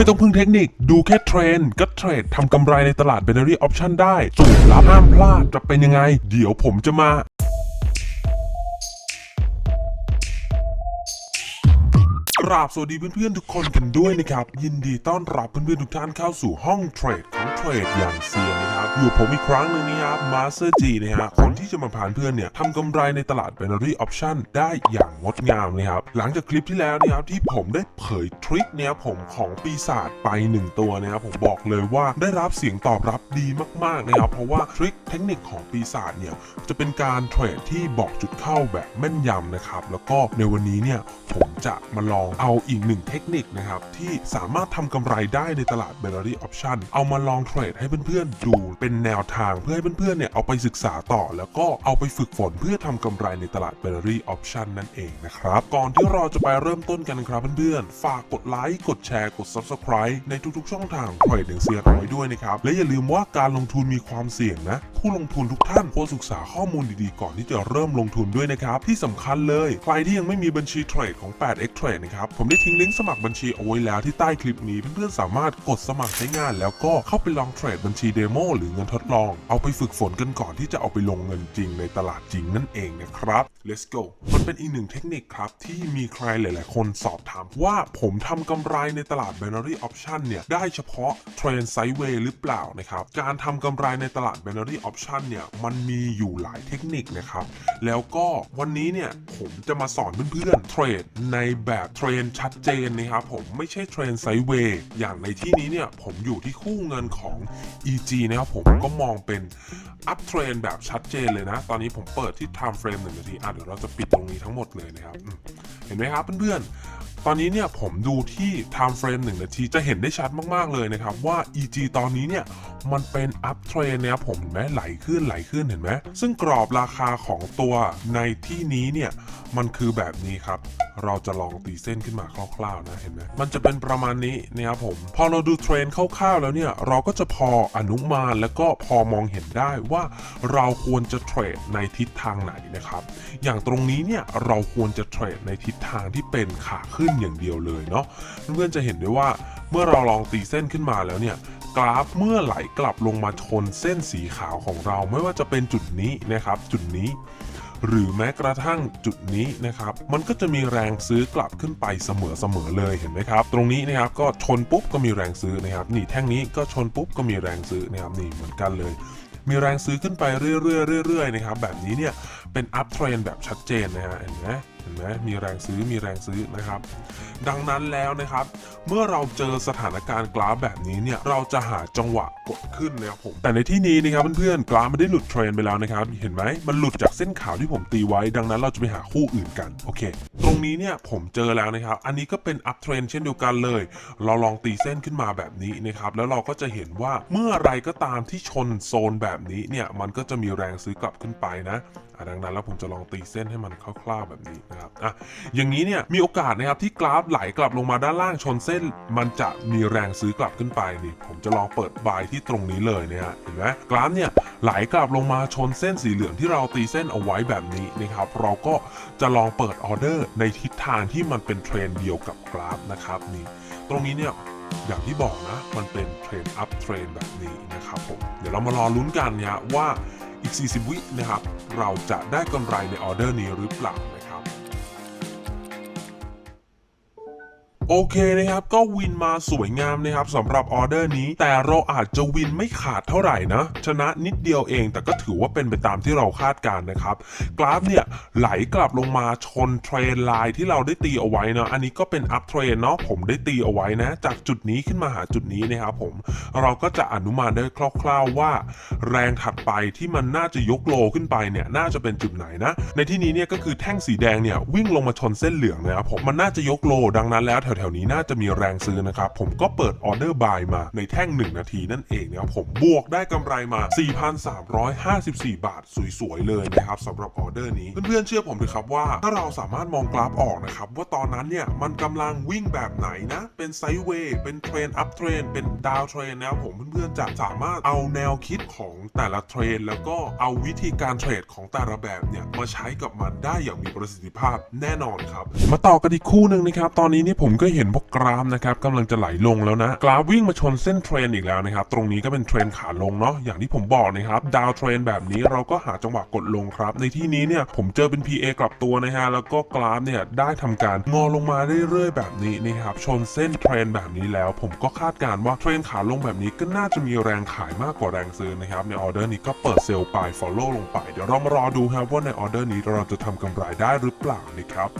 ไม่ต้องพึ่งเทคนิค ดูแค่เทรนก็เทรดทำกำไรในตลาด binary option ได้สูตรลับห้ามพลาดจะเป็นยังไง เดี๋ยวผมจะมา กราบสวัสดีเพื่อนๆทุกคนกันด้วยนะครับ ยินดีต้อนรับเพื่อนๆทุกท่านเข้าสู่ห้องเทรดของเทรดอย่างเซียนนะครับ อยู่ผมอีกครั้งหนึ่งนะครับมาสเตอร์จีนะฮะคนที่จะมาพานเพื่อนเนี่ยทำกำไรในตลาด binary option ได้อย่างงดงามนะครับ หลังจากคลิปที่แล้วนะครับที่ผมได้เผยทริคเนี่ยผมของปีศาจไปหนึ่งตัวนะครับผมบอกเลยว่าได้รับเสียงตอบรับดีมากๆนะครับเพราะว่าทริคเทคนิคของปีศาจเนี่ยจะเป็นการเทรดที่บอกจุดเข้าแบบแม่นยำนะครับแล้วก็ในวันนี้เนี่ยผม จะมาลองเอาอีกหนึ่งเทคนิคนะครับ ที่สามารถทำกำไรได้ในตลาด binary option เอามาลองเทรดให้เพื่อนๆ ดูเป็นแนวทางเพื่อให้เพื่อนๆเนี่ยเอาไปศึกษาต่อ แล้วก็เอาไปฝึกฝนเพื่อทำกำไรในตลาด binary option นั่นเองนะครับ ก่อนที่เราจะไปเริ่มต้นกันครับเพื่อนๆ ฝากกดไลค์กดแชร์กด subscribe ในทุกๆ ช่องทางเทรดหนึ่งเซียนเอาไว้ด้วยนะครับและอย่าลืมว่าการลงทุนมีความเสี่ยงนะผู้ลงทุนทุกท่านควรศึกษาข้อมูลดีๆ ก่อนที่จะเริ่มลงทุนด้วยนะครับ ที่สำคัญเลย ใครที่ยังไม่มีบัญชีเทรดของ 8x Trade นะครับ ผมได้ทิ้งลิงก์สมัครบัญชีเอาไว้แล้วที่ใต้คลิปนี้เพื่อนๆสามารถกดสมัครใช้งาน แล้วก็เข้าไปลองเทรดบัญชีเดโมหรือเงินทดลอง เอาไปฝึกฝนกันก่อนที่จะเอาไปลงเงินจริงในตลาดจริงนั่นเองนะครับ let's go มันเป็นอีกหนึ่งเทคนิคครับที่มีใครหลาย ๆ คนสอบถามว่าผมทำกำไรในตลาด binary option เนี่ยได้เฉพาะเทรนไซด์เวย์หรือเปล่านะครับการทำกำไรในตลาด binary option เนี่ยมันมีอยู่หลายเทคนิคนะครับ แล้วก็วันนี้เนี่ยผมจะมาสอนเพื่อนๆเทรดในแบบเทรนชัดเจนนะครับผมไม่ใช่เทรนไซด์เวย์อย่างในที่นี้เนี่ยผมอยู่ที่คู่เงินของ EG นะครับผมก็มองเป็นอัพเทรนแบบชัดเจนเลยนะ ตอนนี้ผมเปิดที่ time frame หนึ่งนาทีอะเดี๋ยวเราจะปิดตรงนี้ทั้งหมดเลยนะครับ เห็นไหมครับเพื่อนๆ ตอนนี้เนี่ยผมดูที่ time frame 1 นาทีจะเห็นได้ชัดมาก ๆ เลยนะครับ ว่า EG ตอนนี้เนี่ย มันเป็น up trend นะครับผมเห็นไหมไหลขึ้นไหลขึ้นเห็นไหมซึ่งกรอบราคาของตัวในที่นี้เนี่ย มันคือแบบนี้ครับ เราจะลองตีเส้นขึ้นมาคร่าวๆนะเห็นไหมมันจะเป็นประมาณนี้นะครับผม พอเราดูเทรนด์คร่าวๆแล้วเนี่ย เราก็จะพออนุมานแล้วก็พอมองเห็นได้ว่าเราควรจะเทรดในทิศทางไหนนะครับ อย่างตรงนี้เนี่ยเราควรจะเทรดในทิศทางที่เป็นขาขึ้นอย่างเดียวเลยเนาะเพื่อนๆจะเห็นได้ว่าเมื่อเราลองตีเส้นขึ้นมาแล้วเนี่ยกราฟเมื่อไหลกลับลงมาชนเส้นสีขาวของเราไม่ว่าจะเป็นจุดนี้นะครับ จุดนี้ หรือแม้กระทั่งจุดนี้นะครับ มันก็จะมีแรงซื้อกลับขึ้นไปเสมอๆเลยเห็นไหมครับ ตรงนี้นะครับก็ชนปุ๊บก็มีแรงซื้อนะครับ นี่แท่งนี้ก็ชนปุ๊บก็มีแรงซื้อนะครับนี่เหมือนกันเลย มีแรงซื้อขึ้นไปเรื่อยๆเรื่อยๆนะครับแบบนี้เนี่ยเป็นอัพเทรนแบบชัดเจนนะฮะเห็นไหม เห็นไหมมีแรงซื้อมีแรงซื้อนะครับ ดังนั้นแล้วนะครับ เมื่อเราเจอสถานการณ์กราฟแบบนี้เนี่ยเราจะหาจังหวะกดขึ้นนะครับผมแต่ในที่นี้นะครับเพื่อนๆกราฟไม่ได้หลุดเทรนไปแล้วนะครับ เห็นไหมมันหลุดจากเส้นขาวที่ผมตีไว้ ดังนั้นเราจะไปหาคู่อื่นกันโอเค ตรงนี้เนี่ยผมเจอแล้วนะครับ อันนี้ก็เป็นอัพเทรนเช่นเดียวกันเลย เราลองตีเส้นขึ้นมาแบบนี้นะครับแล้วเราก็จะเห็นว่าเมื่อไรก็ตามที่ชนโซนแบบนี้เนี่ยมันก็จะมีแรงซื้อกลับขึ้นไปนะ ดังนั้นแล้วผมจะลองตีเส้นให้มันคร่าวๆแบบนี้นะครับอะอย่างนี้เนี่ยมีโอกาสนะครับที่กราฟไหลกลับลงมาด้านล่างชนเส้น มันจะมีแรงซื้อกลับขึ้นไปนี่ผมจะลองเปิดบายที่ตรงนี้เลยนะฮะเห็นไหมกราฟเนี่ยไหลกลับลงมาชนเส้นสีเหลืองที่เราตีเส้นเอาไว้แบบนี้นะครับเราก็จะลองเปิดออเดอร์ในทิศทางที่มันเป็นเทรนเดียวกับกราฟนะครับนี่ตรงนี้เนี่ยอย่างที่บอกนะ มันเป็นเทรนอัพเทรนแบบนี้นะครับผม เดี๋ยวเรามารอลุ้นกันเนี่ยว่า อีก 40 วินะครับ เราจะได้กำไรในออเดอร์นี้หรือเปล่า โอเคนะครับก็วินมาสวยงามนะครับสำหรับออเดอร์นี้ แต่เราอาจจะวินไม่ขาดเท่าไหร่นะชนะนิดเดียวเองแต่ก็ถือว่าเป็นไปตามที่เราคาดการนะครับ กราฟเนี่ยไหลกลับลงมาชนเทรนไลน์ที่เราได้ตีเอาไว้เนาะอันนี้ก็เป็นอัพเทรนเนาะผมได้ตีเอาไว้นะ จากจุดนี้ขึ้นมาหาจุดนี้นะครับผมเราก็จะอนุมานได้คร่าวๆว่า แรงถัดไปที่มันน่าจะยกโลขึ้นไปเนี่ยน่าจะเป็นจุดไหนนะในที่นี้เนี่ยก็คือแท่งสีแดงเนี่ยวิ่งลงมาชนเส้นเหลืองนะครับผมมันน่าจะยกโลดังนั้นแล้วแถวๆนี้น่าจะมีแรงซื้อนะครับ ผมก็เปิดออเดอร์บายมาในแท่ง 1 นาทีนั่นเองนะครับผมบวกได้กำไรมา 4,354 บาท สวยๆ เลยนะครับสำหรับออเดอร์นี้ เพื่อนๆเชื่อผมเถอะครับว่า ถ้าเราสามารถมองกราฟออกนะครับ ว่าตอนนั้นเนี่ย มันกำลังวิ่งแบบไหนนะ เป็นไซด์เวย์เป็นเทรนอัพเทรนเป็นดาวเทรนนะครับผมเพื่อนๆจะสามารถเอาแนวคิดของแต่ละเทรนแล้วก็เอาวิธีการเทรดของแต่ละแบบเนี่ยมาใช้กับมันได้อย่างมีประสิทธิภาพแน่นอนครับมาต่อกันอีกคู่หนึ่งนะครับตอนนี้นี่ผมก็เห็นพว่ากราฟนะครับกำลังจะไหลลงแล้วนะ กราฟวิ่งมาชนเส้นเทรนอีกแล้วนะครับ ตรงนี้ก็เป็นเทรนขาลงเนาะอย่างที่ผมบอกนะครับ ดาวเทรนแบบนี้เราก็หาจังหวะกดลงครับ ในที่นี้เนี่ยผมเจอเป็น PA กลับตัวนะฮะแล้วก็กราฟเนี่ยได้ทำการงอลงมาเรื่อยๆแบบนี้นะครับชนเส้นเทรนแบบนี้แล้ว ผมก็คาดการณ์ว่าเทรนขาลงแบบนี้ก็น่าจะมีแรงขายมากกว่าแรงซื้อนะครับในออเดอร์นี้ก็เปิดเซลล์ไป follow ลงไปเดี๋ยวเรามารอดูครับว่าในออเดอร์นี้เราจะทำกำไรได้หรือเปล่านะครับ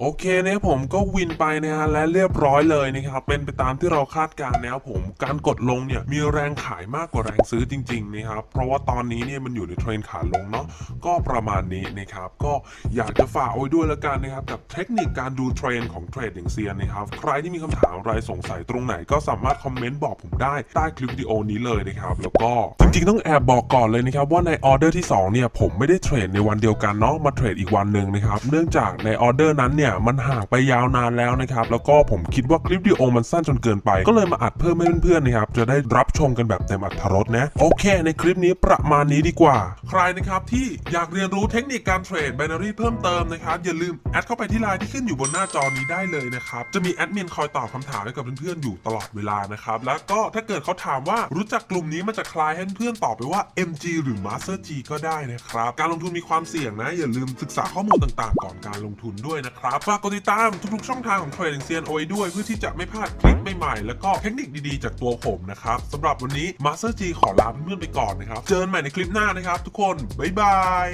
โอเคนะครับผมก็วินไปนะฮะและเรียบร้อยเลยนะครับเป็นไปตามที่เราคาดการณ์นะครับผมการกดลงเนี่ยมีแรงขายมากกว่าแรงซื้อจริงๆนะครับเพราะว่าตอนนี้เนี่ยมันอยู่ในเทรนขาลงเนาะก็ประมาณนี้นะครับก็อยากจะฝากเอาไว้ด้วยล้วกันนะครับกับเทคนิคการดูเทรนของเทรดอย่างเซียนนะครับใครที่มีคำถามอะไรสงสัยตรงไหน ก็สามารถคอมเมนต์บอกผมได้ใต้คลิปวิดีโอนี้เลยนะครับแล้วก็จริงๆต้องแอบบอกก่อนเลยนะครับว่าในออเดอร์ที่สองเนี่ยผมไม่ได้เทรดในวันเดียวกันเนาะมาเทรดอีกวันหนึ่งนะครับเนื่องจากในออเดอร์นั้นเนี่ยมันห่างไปยาวนานแล้วนะครับแล้วก็ผมคิดว่าคลิปวิดีโอมันสั้นจนเกินไป ก็เลยมาอัดเพิ่มให้เพื่อนๆนะครับจะได้รับชมกันแบบเต็มอรรถรสนะโอเค ในคลิปนี้ประมาณนี้ดีกว่า ใครนะครับที่อยากเรียนรู้เทคนิคการเทรด binary เพิ่มเติมนะครับอย่าลืมแอดเข้าไปที่ไลน์ที่ขึ้นอยู่บนหน้าจอนี้ได้เลยนะครับจะมีแอดมินคอยตอบคำถามให้กับเพื่อนๆอยู่ตลอดเวลานะครับแล้วก็ถ้าเกิดเขาถามว่ารู้จักกลุ่มนี้มันจะคลายให้เพื่อนตอบไปว่า MG หรือ Master G ก็ได้นะครับการลงทุนมีความเสี่ยงนะอย่าลืมศึกษาข้อมูลต่างๆ ก่อนการลงทุนด้วยนะครับฝากกดติดตามทุกๆช่องทางของเทรดเซียนเอาไว้ด้วย เพื่อที่จะไม่พลาดคลิปใหม่ๆ แล้วก็เทคนิคดีๆ จากตัวผมนะครับสำหรับวันนี้ Master G ขอลาเพื่อนๆไปก่อนนะครับ เจอกันใหม่ในคลิปหน้านะครับ ทุกคน บ๊ายบาย